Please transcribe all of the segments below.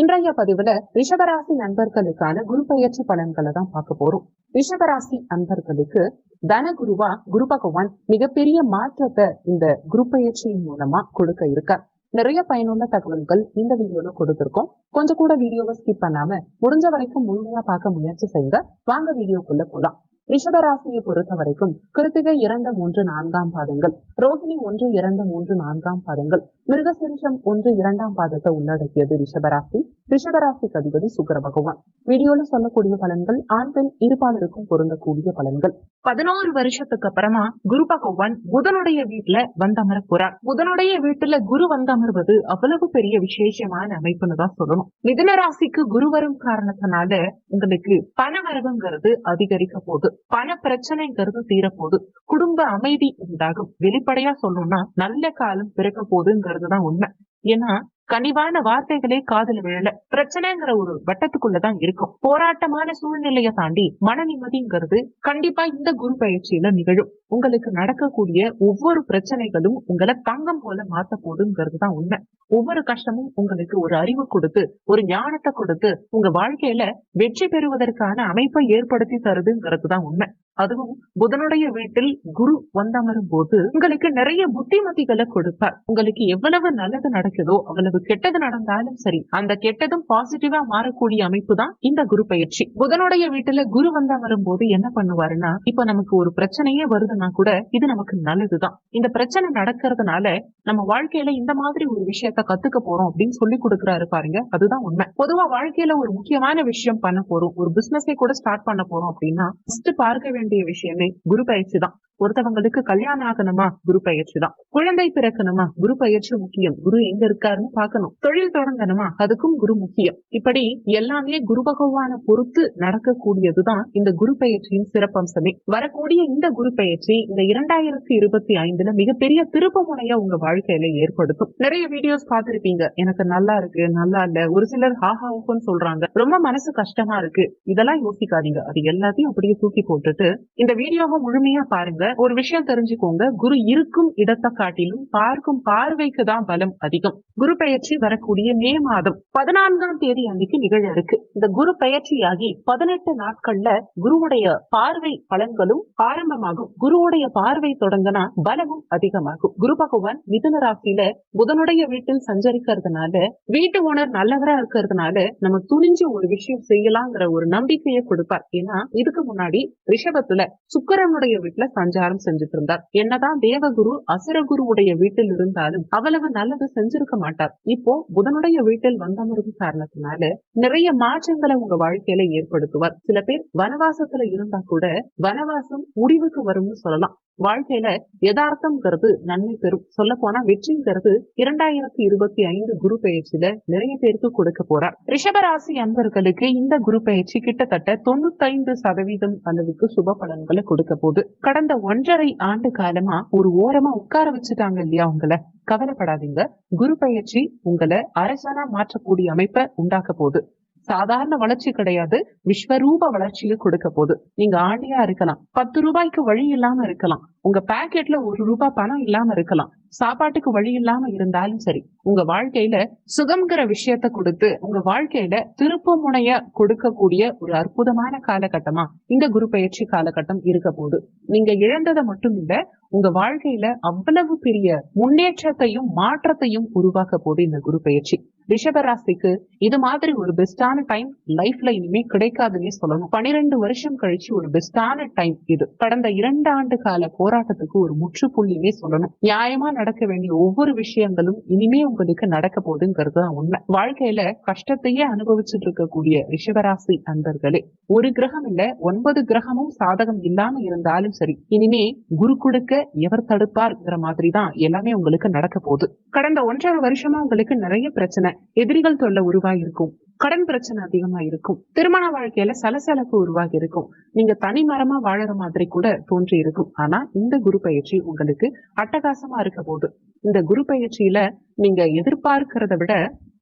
இன்றைய பதிவுல ரிஷபராசி நண்பர்களுக்கான குரு பயிற்சி பலன்களை தான் பார்க்க போறோம். ரிஷபராசி அன்பர்களுக்கு தனகுருவா குரு பகவான் மிகப்பெரிய மாற்றத்தை இந்த குரு பயிற்சியின் மூலமா கொடுக்க இருக்கார். நிறைய பயனுள்ள தகவல்கள் இந்த வீடியோல கொடுத்திருக்கோம். கொஞ்சம் கூட வீடியோவை ஸ்கிப் பண்ணாம முடிஞ்ச வரைக்கும் முழுமையா பார்க்க முயற்சி செய்யுங்க. வாங்க வீடியோக்குள்ள போலாம். ரிஷபராசியை பொறுத்த வரைக்கும் கிருத்திகை இரண்டு மூன்று நான்காம் பாதங்கள் ரோஹிணி ஒன்று இரண்டு மூன்று நான்காம் பாதங்கள் மிருகசிரிஷம் ஒன்று இரண்டாம் பாதத்தை உள்ளடக்கியது ரிஷபராசி. ரிஷபராசிக்கு அதிபதி சுக்கர பகவான். வீடியோல சொல்லக்கூடிய பலன்கள் ஆண் பெண் இருபாலருக்கும் பொருந்தக்கூடிய பலன்கள். பதினோரு வருஷத்துக்கு அப்புறமா குரு பகவான் புதனுடைய வீட்டுல வந்தமர போறார். புதனுடைய வீட்டுல குரு வந்தமர்வது அவ்வளவு பெரிய விசேஷமான அமைப்புன்னு தான் சொல்லணும். மிதுன ராசிக்கு குரு வரும் காரணத்தினால உங்களுக்கு பண வரவுங்கிறது அதிகரிக்க போகுது. பண பிரச்சனைங்கிறது தீரப்போகுது. குடும்ப அமைதி உண்டாகும். வெளிப்படையா சொல்லணும்னா நல்ல காலம் பிறக்க போகுதுங்கிறது தான் உண்மை. ஏன்னா கனிவான வார்த்தைகளே காதல் விழல. பிரச்சனைங்கிற ஒரு வட்டத்துக்குள்ளதான் இருக்கும். போராட்டமான சூழ்நிலையை தாண்டி மன நிம்மதிங்கிறது கண்டிப்பா இந்த குரு பயிற்சியில நிகழும். உங்களுக்கு நடக்கக்கூடிய ஒவ்வொரு பிரச்சனைகளும் உங்களை தங்கம் போல மாத்த போடுங்கிறது தான் உண்மை. ஒவ்வொரு கஷ்டமும் உங்களுக்கு ஒரு அறிவு கொடுத்து ஒரு ஞானத்தை கொடுத்து உங்க வாழ்க்கையில வெற்றி பெறுவதற்கான அமைப்பை ஏற்படுத்தி தருதுங்கிறது தான் உண்மை. அதுவும் புதனுடைய வீட்டில் குரு வந்தமரும் போது உங்களுக்கு நிறைய புத்திமதிகளை கொடுப்பார். உங்களுக்கு எவ்வளவு நல்லது நடக்குதோ அவ்வளவு கெட்டது நடந்தாலும் சரி அந்த கெட்டதும் பாசிட்டிவா மாறக்கூடிய அமைப்பு தான் இந்த குரு பயிற்சி. புதனுடைய வீட்டுல குரு வந்தமரும் போது என்ன பண்ணுவாருன்னா இப்ப நமக்கு ஒரு பிரச்சனையே வருதுன்னா கூட இது நமக்கு நல்லதுதான். இந்த பிரச்சனை நடக்கிறதுனால நம்ம வாழ்க்கையில இந்த மாதிரி ஒரு விஷயத்த கத்துக்க போறோம் அப்படின்னு சொல்லி கொடுக்குறாரு பாருங்க. அதுதான் உண்மை. பொதுவா வாழ்க்கையில ஒரு முக்கியமான விஷயம் பண்ண போறோம். ஒரு பிசினஸே கூட ஸ்டார்ட் பண்ண போறோம் அப்படின்னா ஃபர்ஸ்ட் பார்க்க வேண்டிய விஷயமே குரு பயிற்சி தான். ஒருத்தவங்களுக்கு கல்யாணம் ஆகணுமா? குரு பயிற்சி தான். குழந்தை பிறக்கணுமா? குரு பயிற்சி முக்கியம். குரு எங்க இருக்காருன்னு பார்க்கணும். தொழில் தொடங்கணுமா? அதுக்கும் குரு முக்கியம். இப்படி எல்லாமே குரு பகவான பொறுத்து நடக்கக்கூடியதுதான் இந்த குரு பயிற்சியின் சிறப்பம்சமே. வரக்கூடிய இந்த குரு பயிற்சி இந்த இரண்டாயிரத்தி இருபத்தி ஐந்துல மிகப்பெரிய திருப்பு முனையா உங்க வாழ்க்கையில ஏற்படுத்தும். நிறைய வீடியோஸ் பார்த்திருப்பீங்க. எனக்கு நல்லா இருக்கு நல்லா இல்ல. ஒரு சிலர் ஹாஹா ஊக்குன்னு சொல்றாங்க. ரொம்ப மனசு கஷ்டமா இருக்கு. இதெல்லாம் யோசிக்காதீங்க. அது எல்லாத்தையும் அப்படியே தூக்கி போட்டுட்டு இந்த வீடியோவை முழுமையா பாருங்க. ஒரு விஷயம் தெரிஞ்சுக்கோங்க. குரு இருக்கும் இடத்தை காட்டிலும் பார்க்கும் பார்வைக்கு தான் பலம் அதிகம். குரு பெயர்ச்சி வரக்கூடிய மே மாதம் பதினான்காம் தேதி அன்னைக்கு நிகழ இருக்கு. இந்த குரு பெயர்ச்சியாகி பதினெட்டு நாட்கள்ல குருவுடைய பார்வை பலன்களும் ஆரம்பமாகும். குரு குருவுடைய பார்வை தொடங்கினா பலமும் அதிகமாகும். குரு பகவான் மிதுன ராசியில புதனுடைய வீட்டில் சஞ்சரிக்கிறதுனால வீட்டு ஓனர் நல்லவரா இருக்கிறதுனால நம்ம துணிஞ்சு ஒரு விஷயம் செய்யலாங்கிற ஒரு நம்பிக்கையை கொடுப்பார். ஏன்னா இதுக்கு முன்னாடி ரிஷபத்துல சுக்கரனுடைய வீட்டுல சஞ்சாரம் செஞ்சுட்டு இருந்தார். என்னதான் தேவகுரு அசுரகுருவுடைய வீட்டில் இருந்தாலும் அவ்வளவு நல்லது செஞ்சிருக்க மாட்டார். இப்போ புதனுடைய வீட்டில் வந்தமரும் காரணத்தினால நிறைய மாற்றங்களை உங்க வாழ்க்கையில ஏற்படுத்துவார். சில பேர் வனவாசத்துல இருந்தா கூட வனவாசம் முடிவுக்கு வரும்னு சொல்லலாம். வாழ்க்கையில யதார்த்தம்ங்கிறது நன்மை பெறும். சொல்ல போனா வெற்றிங்கிறது இரண்டாயிரத்தி இருபத்தி ஐந்து குரு பயிற்சியில நிறைய பேருக்கு கொடுக்க போறார். ரிஷபராசி அன்பர்களுக்கு இந்த குரு பயிற்சி கிட்டத்தட்ட தொண்ணூத்தைந்து சதவீதம் அளவுக்கு சுப பலன்களை கொடுக்க போகுது. கடந்த ஒன்றரை ஆண்டு காலமா ஒரு ஓரமா உட்கார வச்சுட்டாங்க இல்லையா உங்களை? கவலைப்படாதீங்க. குரு பயிற்சி உங்களை அரசனா மாற்றக்கூடிய அமைப்பை உண்டாக்க போகுது. சாதாரண வளர்ச்சி கிடையாது. விஸ்வரூப வளர்ச்சியை கொடுக்க போகுது. நீங்க ஆண்டியா இருக்கலாம். பத்து ரூபாய்க்கு வழி இல்லாம இருக்கலாம். உங்க பாக்கெட்ல ஒரு ரூபாய் பணம் இல்லாம இருக்கலாம். சாப்பாட்டுக்கு வழி இல்லாம இருந்தாலும் சரி உங்க வாழ்க்கையில சுகம்ங்கிற விஷயத்த கொடுத்து உங்க வாழ்க்கையில திருப்பு முனைய கொடுக்கக்கூடிய ஒரு அற்புதமான காலகட்டமா இந்த குரு பயிற்சி காலகட்டம் இருக்க போது நீங்க இழந்ததை மட்டும் இல்ல உங்க வாழ்க்கையில அவ்வளவு பெரிய முன்னேற்றத்தையும் மாற்றத்தையும் உருவாக்க போகுது இந்த குரு பயிற்சி. ரிஷபராசிக்கு இது மாதிரி ஒரு பெஸ்டான டைம் லைஃப்ல இனிமே கிடைக்காதுன்னே சொல்லணும். பனிரெண்டு வருஷம் கழிச்சு ஒரு பெஸ்டான டைம் இது. கடந்த இரண்டு ஆண்டு கால போராட்டத்துக்கு ஒரு முற்றுப்புள்ளினே சொல்லணும். நியாயமா நடக்க வேண்டிய ஒவ்வொரு விஷயங்களும் இனிமே உங்களுக்கு நடக்க போகுதுங்கிறது தான் உண்மை. வாழ்க்கையில கஷ்டத்தையே அனுபவிச்சுட்டு இருக்கக்கூடிய ரிஷபராசி அன்பர்களே ஒரு கிரகம் இல்ல ஒன்பது கிரகமும் சாதகம் இல்லாம இருந்தாலும் சரி இனிமே குரு கொடுக்க எவர் தடுப்பார்ங்கிற மாதிரி தான் எல்லாமே உங்களுக்கு நடக்க போகுது. கடந்த ஒன்றரை வருஷமா உங்களுக்கு நிறைய பிரச்சனை. எதிரிகள் தொல்லை உருவாகி இருக்கும் கடன் பிரச்சனை அதிகமா இருக்கும் திருமண வாழ்க்கையில சலசலப்பு உருவாகி இருக்கும் நீங்க தனி மரமா வாழற மாதிரி கூட தோன்றி இருக்கும் ஆனா இந்த குரு பயிற்சி உங்களுக்கு அட்டகாசமா இருக்க போது இந்த குரு பயிற்சியில நீங்க எதிர்பார்க்கிறத விட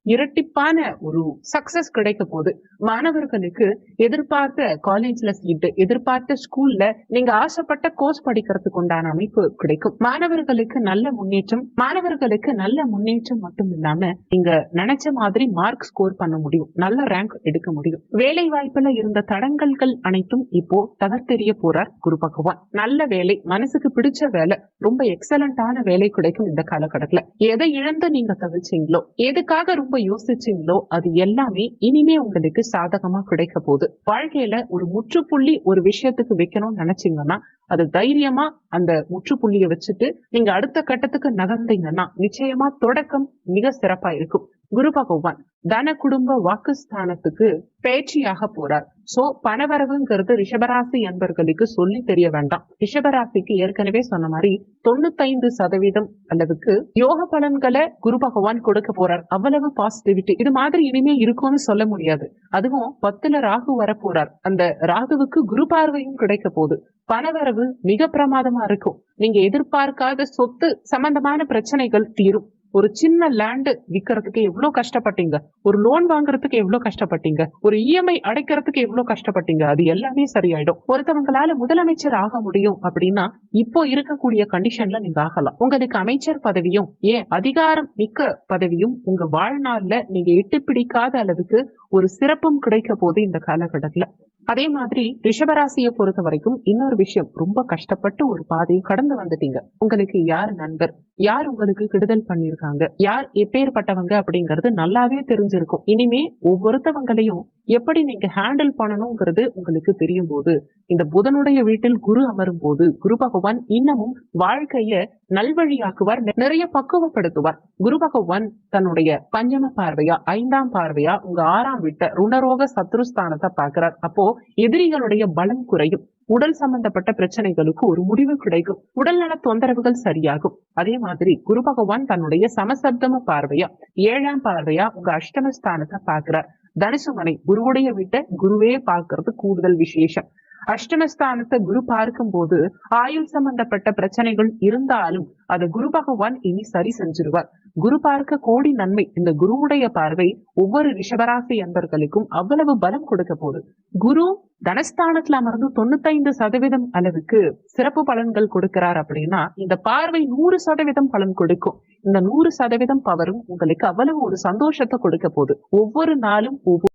இரட்டிப்பான ஒரு சக்சஸ் கிடைக்க போகுது. மாணவர்களுக்கு எதிர்பார்த்த காலேஜ்ல சீட்டு எதிர்பார்த்த ஸ்கூல்ல நீங்க ஆசைப்பட்ட கோர்ஸ் படிக்கிறதுக்கு உண்டான அமைப்பு கிடைக்கும். மாணவர்களுக்கு நல்ல முன்னேற்றம் மாணவர்களுக்கு நல்ல முன்னேற்றம் மட்டும் இல்லாம நீங்க நினைச்ச மாதிரி மார்க் ஸ்கோர் பண்ண முடியும் நல்ல ரேங்க் எடுக்க முடியும். வேலை வாய்ப்புல இருந்த தடங்கல்கள் அனைத்தும் இப்போ தகர்த்தெறிய போறார் குரு பகவான். நல்ல வேலை மனசுக்கு பிடிச்ச வேலை ரொம்ப எக்ஸலண்டான வேலை கிடைக்கும் இந்த காலகட்டத்துல. எதை இழந்து நீங்க தவிச்சீங்களோ எதுக்காக ரொம்ப யோசிச்சீங்களோ அது எல்லாமே இனிமே உங்களுக்கு சாதகமா கிடைக்க போகுது. வாழ்க்கையில ஒரு முற்றுப்புள்ளி ஒரு விஷயத்துக்கு வைக்கணும்னு நினைச்சீங்கன்னா அது தைரியமா அந்த முற்றுப்புள்ளியை வச்சுட்டு நீங்க அடுத்த கட்டத்துக்கு நகர்ந்தீங்கன்னா நிச்சயமா தொடக்கம் மிக சிறப்பா இருக்கும். குரு பகவான் தன குடும்ப வாக்குஸ்தானத்துக்கு பேச்சியாக போறார். சோ பணவரவுங்கிறது ரிஷபராசி என்பர்களுக்கு சொல்லி தெரிய வேண்டாம். ரிஷபராசிக்கு ஏற்கனவே சொன்ன மாதிரி தொண்ணூத்தைந்து சதவீதம் அளவுக்கு யோக பலன்களை குரு பகவான் கொடுக்க போறார். அவ்வளவு பாசிட்டிவிட்டி இது மாதிரி இனிமே இருக்கும்னு சொல்ல முடியாது. அதுவும் பத்துல ராகு வர போறார். அந்த ராகுவுக்கு குரு பார்வையும் கிடைக்க போகுது. பணவரவு மிக பிரமாதமா இருக்கும். நீங்க எதிர்பார்க்காத சொத்து சம்பந்தமான பிரச்சனைகள் தீரும். ஒரு சின்ன லேண்ட் விக்கிறதுக்கு எவ்வளவு கஷ்டப்பட்டீங்க? ஒரு லோன் வாங்குறதுக்கு எவ்வளவு கஷ்டப்பட்டீங்க? ஒரு இஎம்ஐ அடைக்கிறதுக்கு எவ்வளவு கஷ்டப்பட்டீங்க? அது எல்லாமே சரியாயிடும். ஒருத்தவங்களால முதலமைச்சர் ஆக முடியும் அப்படின்னா இப்போ இருக்கக்கூடிய கண்டிஷன்ல நீங்க ஆகலாம். உங்களுக்கு அமைச்சர் பதவியும் ஏன் அதிகாரம் மிக்க பதவியும் உங்க வாழ்நாள்ல நீங்க எட்டு பிடிக்காத அளவுக்கு ஒரு சிறப்பும் கிடைக்க போது இந்த காலகட்டத்துல. அதே மாதிரி ரிஷபராசியை பொறுத்த வரைக்கும் இன்னொரு விஷயம் ரொம்ப கஷ்டப்பட்டு ஒரு பாதையை கடந்து வந்துட்டீங்க. உங்களுக்கு யார் நண்பர்? யார் உங்களுக்கு கெடுதல் பண்ணிருக்காங்க யார் எப்பேற்பட்டவங்க அப்படிங்கறது நல்லாவே தெரிஞ்சிருக்கும். இனிமே ஒவ்வொருத்தவங்களையும் எப்படி நீங்க ஹேண்டில் பண்ணணுங்கிறது உங்களுக்கு தெரியும் போது இந்த புதனுடைய வீட்டில் குரு அமரும் போது குரு பகவான் இன்னமும் வாழ்க்கைய நல்வழியாக்குவார் நிறைய பக்குவப்படுத்துவார். குரு பகவான் தன்னுடைய பஞ்சம பார்வையா ஐந்தாம் பார்வையா உங்க ஆறாம் வீட்டை ருணரோக சத்ருஸ்தானத்தை பாக்குறார் அப்போ எதிரிகளுடைய பலம் குறையும். உடல் சம்பந்தப்பட்ட பிரச்சனைகளுக்கு ஒரு முடிவு கிடைக்கும். உடல்நல தொந்தரவுகள் சரியாகும். அதே மாதிரி குரு பகவான் தன்னுடைய சமசப்தம பார்வையா ஏழாம் பார்வையா உங்க அஷ்டமஸ்தானத்தை பாக்குறார் தனுசுமனை குருவுடைய வீட்டை குருவே பார்க்கறது கூடுதல் விசேஷம். அஷ்டமஸ்தானத்தை குரு பார்க்கும் போது ஆயுள் சம்பந்தப்பட்ட பிரச்சனைகள் இருந்தாலும் அதை குரு பகவான் இனி சரி செஞ்சிருவார். குரு பார்க்க கோடி நன்மை. இந்த குருவுடைய பார்வை ஒவ்வொரு ரிஷபராசி அன்பர்களுக்கும் அவ்வளவு பலம் கொடுக்க போகுது. குரு தனஸ்தானத்துல அமர்ந்து தொண்ணூத்தைந்து சதவீதம் அளவுக்கு சிறப்பு பலன்கள் கொடுக்கிறார் அப்படின்னா இந்த பார்வை நூறு சதவீதம் பலன் கொடுக்கும். இந்த நூறு சதவீதம் பவரும் உங்களுக்கு அவ்வளவு ஒரு சந்தோஷத்தை கொடுக்க போகுது. ஒவ்வொரு நாளும் ஒவ்வொரு